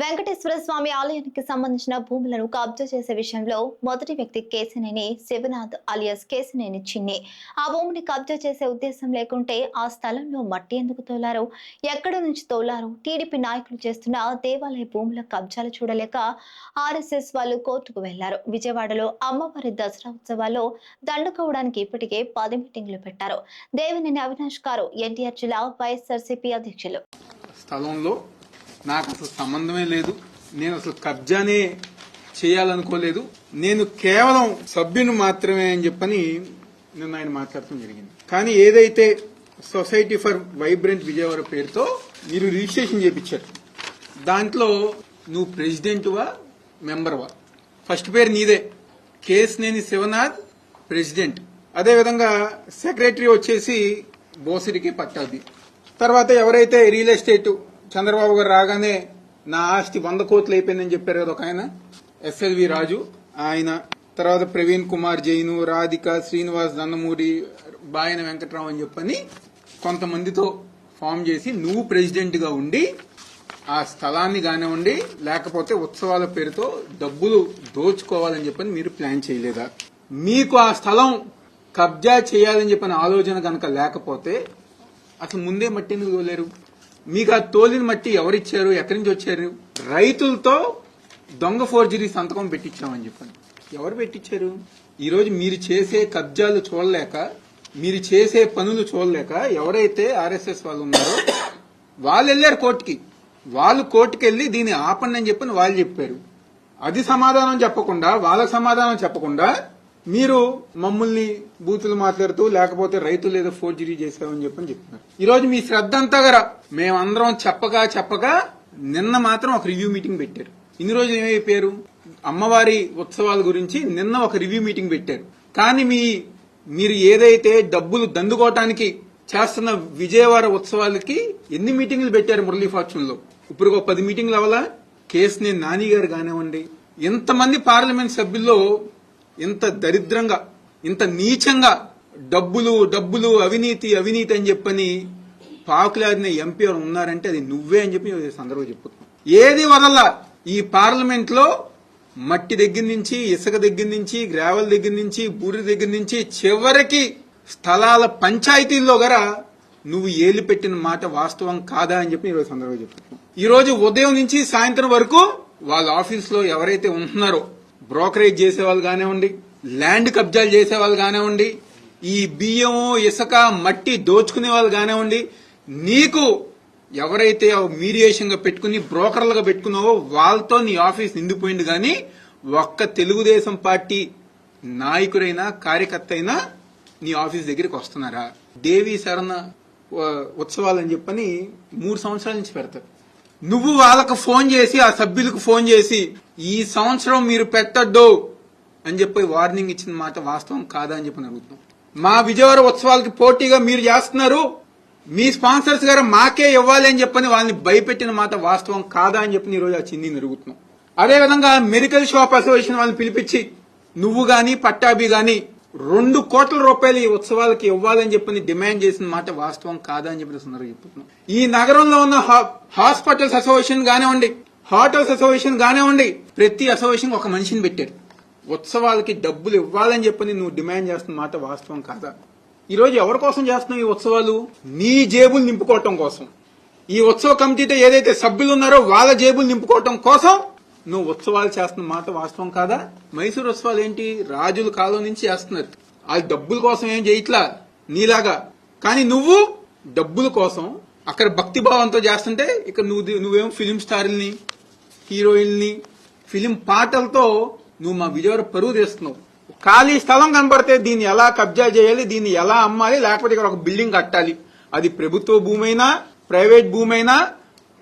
వెంకటేశ్వర స్వామి ఆలయానికి సంబంధించిన భూములను కబ్జా చేసే విషయంలో మొదటి వ్యక్తి కేసినేని శివనాథ్ అలియస్ కేసినేని చిన్ని. ఆ భూమిని కబ్జా చేసే ఉద్దేశం లేకుంటే ఆ స్థలంలో మట్టి ఎందుకు తోలారు? ఎక్కడి నుంచి తోలారు? టీడీపీ నాయకులు చేస్తున్న దేవాలయ భూముల కబ్జాలు చూడలేక ఆర్ఎస్ఎస్ వాళ్ళు కోర్టుకు వెళ్ళారు. విజయవాడలో అమ్మవారి దసరా ఉత్సవాల్లో దండుకోవడానికి ఇప్పటికే పది మీటింగ్లు పెట్టారు. దేవినేని అవినాష్ గారు ఎన్టీఆర్ జిల్లా వైఎస్ఆర్సీపీ అధ్యక్షులు. స్థలంలో నాకు అసలు సంబంధమే లేదు. నేను అసలు కబ్జానే చేయాలనుకోలేదు. నేను కేవలం సభ్యుని మాత్రమే అని చెప్పని నిన్న ఆయన మాట్లాడటం జరిగింది. కానీ ఏదైతే సొసైటీ ఫర్ వైబ్రెంట్ విజయవాడ పేరుతో మీరు రిజిస్ట్రేషన్ చేపించారు దాంట్లో నువ్వు ప్రెసిడెంట్వా మెంబర్వా? ఫస్ట్ పేరు నీదే. కేసినేని శివనాథ్ ప్రెసిడెంట్. అదేవిధంగా సెక్రటరీ వచ్చేసి బోసిరికి పట్టాది. తర్వాత ఎవరైతే రియల్ ఎస్టేట్ చంద్రబాబు గారు రాగానే నా ఆస్తి వంద కోట్లు అయిపోయిందని చెప్పారు కదా ఒక ఆయన ఎస్ఎల్వి రాజు. ఆయన తర్వాత ప్రవీణ్ కుమార్ జైను రాధిక శ్రీనివాస్ దన్నమూరి బాయన వెంకట్రావు అని చెప్పని కొంతమందితో ఫామ్ చేసి నువ్వు ప్రెసిడెంట్గా ఉండి ఆ స్థలాన్ని కానివ్వండి లేకపోతే ఉత్సవాల పేరుతో డబ్బులు దోచుకోవాలని చెప్పని మీరు ప్లాన్ చేయలేదా? మీకు ఆ స్థలం కబ్జా చేయాలని చెప్పిన ఆలోచన కనుక లేకపోతే అసలు ముందే మట్టి ఎందుకు లేరు మీకు ఆ తోలిన మట్టి ఎవరిచ్చారు ఎక్కడి నుంచి వచ్చారు? రైతులతో దొంగ ఫోర్జరీ సంతకం పెట్టించామని చెప్పండి. ఎవరు పెట్టించారు? ఈరోజు మీరు చేసే కబ్జాలు చూడలేక మీరు చేసే పనులు చూడలేక ఎవరైతే ఆర్ఎస్ఎస్ వాళ్ళు ఉన్నారో వాళ్ళు వెళ్ళారు కోర్టుకి. వాళ్ళు కోర్టుకి వెళ్ళి దీన్ని ఆపండి అని చెప్పని వాళ్ళు చెప్పారు. అది సమాధానం చెప్పకుండా వాళ్ళకు సమాధానం చెప్పకుండా మీరు మమ్మల్ని బూతులు మాట్లాడుతూ లేకపోతే రైతులు ఏదో ఫోర్జరీ చేశామని చెప్పని చెప్తున్నారు. ఈరోజు మీ శ్రద్ధ అంతా గర మేమందరం చెప్పగా చెప్పగా నిన్న మాత్రం ఒక రివ్యూ మీటింగ్ పెట్టారు. ఇన్ని రోజులు ఏమైపోయారు? అమ్మవారి ఉత్సవాల గురించి నిన్న ఒక రివ్యూ మీటింగ్ పెట్టారు. కానీ మీ మీరు ఏదైతే డబ్బులు దండుకోవటానికి చేస్తున్న విజయవాడ ఉత్సవాలకి ఎన్ని మీటింగ్లు పెట్టారు మురళీ ఫాక్షన్లో ఇప్పుడు ఒక పది మీటింగ్లు అవలా కేసుని నాని గారు కానివ్వండి. ఇంతమంది పార్లమెంట్ సభ్యుల్లో ఇంత దరిద్రంగా ఇంత నీచంగా డబ్బులు డబ్బులు అవినీతి అవినీతి అని చెప్పని పాకులాడిన ఎంపీ ఉన్నారంటే అది నువ్వే అని చెప్పి సందర్భంగా చెప్పుతున్నాం ఏది వదల ఈ పార్లమెంట్లో మట్టి దగ్గర నుంచి ఇసుక దగ్గర నుంచి గ్రావెల్ దగ్గర నుంచి బూరి దగ్గర నుంచి చివరికి స్థలాల పంచాయతీల్లో గర నువ్వు ఏలి పెట్టిన మాట వాస్తవం కాదా అని చెప్పి ఈరోజు సందర్భంగా చెప్తున్నాం ఈ రోజు ఉదయం నుంచి సాయంత్రం వరకు వాళ్ళ ఆఫీస్లో ఎవరైతే ఉంటున్నారో బ్రోకరేజ్ చేసే వాళ్ళు కానివ్వండి ల్యాండ్ కబ్జాలు చేసే వాళ్ళు కానివ్వండి ఈ బియ్యం ఇసుక మట్టి దోచుకునే వాళ్ళు కానివ్వండి నీకు ఎవరైతే మీడియేషన్గా పెట్టుకుని బ్రోకర్లుగా పెట్టుకున్నావో వాళ్ళతో నీ ఆఫీస్ నిండిపోయింది కానీ ఒక్క తెలుగుదేశం పార్టీ నాయకుడైనా కార్యకర్త అయినా నీ ఆఫీస్ దగ్గరికి వస్తున్నారా? దేవి శరణ ఉత్సవాలని చెప్పని మూడు సంవత్సరాల నుంచి పెడతారు. నువ్వు వాళ్ళకు ఫోన్ చేసి ఆ సభ్యులకు ఫోన్ చేసి ఈ సంవత్సరం మీరు పెట్టద్దు అని చెప్పి వార్నింగ్ ఇచ్చిన మాట వాస్తవం కాదా అని చెప్పి అడుగుతున్నాం. మా విజయవాడ ఉత్సవాలకి పోటీగా మీరు చేస్తున్నారు. మీ స్పాన్సర్స్ గారు మాకే ఇవ్వాలి అని చెప్పని వాళ్ళని భయపెట్టిన మాట వాస్తవం కాదా అని చెప్పి ఈ రోజు ఆ చిన్ని అడుగుతున్నాం. అదేవిధంగా మెడికల్ షాప్ అసోసియేషన్ వాళ్ళని పిలిపించి నువ్వు గాని పట్టాభి గాని రెండు కోట్ల రూపాయలు ఈ ఉత్సవాలకి ఇవ్వాలని చెప్పని డిమాండ్ చేసిన మాట వాస్తవం కాదా అని చెప్పి సందర్భంగా చెప్తున్నాం. ఈ నగరంలో ఉన్న హా- హాస్పిటల్స్ అసోసియేషన్ కానివ్వండి హోటల్స్ అసోసియేషన్ కానివ్వండి ప్రతి అసోసియేషన్ ఒక మనిషిని పెట్టారు. ఉత్సవాలకి డబ్బులు ఇవ్వాలని చెప్పని నువ్వు డిమాండ్ చేస్తున్న మాట వాస్తవం కాదా? ఈ రోజు ఎవరి కోసం చేస్తున్నావు ఈ ఉత్సవాలు? నీ జేబులు నింపుకోవటం కోసం. ఈ ఉత్సవ కమిటీతో ఏదైతే సభ్యులు ఉన్నారో వాళ్ళ జేబులు నింపుకోవటం కోసం నువ్వు ఉత్సవాలు చేస్తున్న మాట వాస్తవం కాదా? మైసూరు ఉత్సవాలు ఏంటి? రాజుల కాలం నుంచి చేస్తున్నారు. అది డబ్బుల కోసం ఏం చేయట్లా? నీలాగా. కానీ నువ్వు డబ్బుల కోసం అక్కడ భక్తి భావంతో చేస్తుంటే ఇక్కడ నువ్వు నువ్వేం ఫిలిం స్టార్ని హీరోయిన్ని ఫిలిం పాటలతో నువ్వు మా విజయవాడ పరువు తీస్తున్నావు. ఖాళీ స్థలం కనబడితే దీన్ని ఎలా కబ్జా చేయాలి? దీన్ని ఎలా అమ్మాలి? లేకపోతే ఇక్కడ ఒక బిల్డింగ్ కట్టాలి. అది ప్రభుత్వ భూమైనా ప్రైవేట్ భూమైనా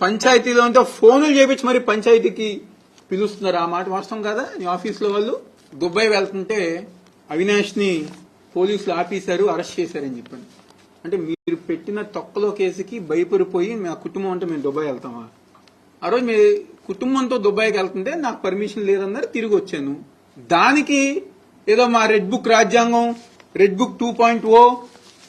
పంచాయతీలో ఉంటే ఫోన్లు చేపించి మరి పంచాయతీకి పిలుస్తున్నారు. ఆ మాట వాస్తవం కదా? నీ ఆఫీసులో వాళ్ళు దుబాయ్ వెళ్తుంటే అవినాష్ని పోలీసులు ఆపేశారు అరెస్ట్ చేశారని చెప్పాను అంటే మీరు పెట్టిన తొక్కలో కేసుకి భయపడిపోయి మా కుటుంబం అంటే మేము దుబాయ్ వెళ్తామా? ఆ రోజు మీ కుటుంబంతో దుబాయ్కి వెళ్తుంటే నాకు పర్మిషన్ లేదన్నారు తిరిగి వచ్చాను. దానికి ఏదో మా రెడ్ బుక్ రాజ్యాంగం red book two point O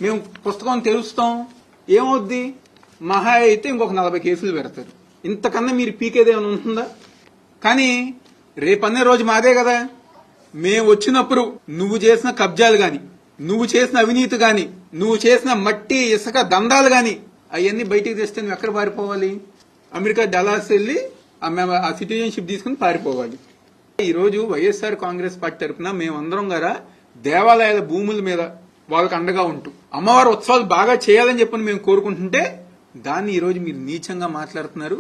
మేము పుస్తకం తెలుస్తాం ఏమవుద్ది? మహా అయితే ఇంకొక నలభై కేసులు పెడతారు. ఇంతకన్నా మీరు పీకేదేమైనా ఉంటుందా? కానీ రేపన్నే రోజు మాదే కదా. మేము వచ్చినప్పుడు నువ్వు చేసిన కబ్జాలు గాని నువ్వు చేసిన అవినీతి గాని నువ్వు చేసిన మట్టి ఇసుక దందాలు గాని అవన్నీ బయటికి తెస్తే నువ్వు ఎక్కడ పారిపోవాలి? అమెరికా డలాస్ వెళ్ళి ఆ మేము ఆ సిటిజన్షిప్ తీసుకుని పారిపోవాలి. ఈ రోజు వైఎస్ఆర్ కాంగ్రెస్ పార్టీ తరఫున మేమందరం గారా దేవాలయాల భూముల మీద వాళ్ళకి అండగా ఉంటూ అమ్మవారి ఉత్సవాలు బాగా చేయాలని చెప్పని మేము కోరుకుంటుంటే దాన్ని ఈరోజు మీరు నీచంగా మాట్లాడుతున్నారు.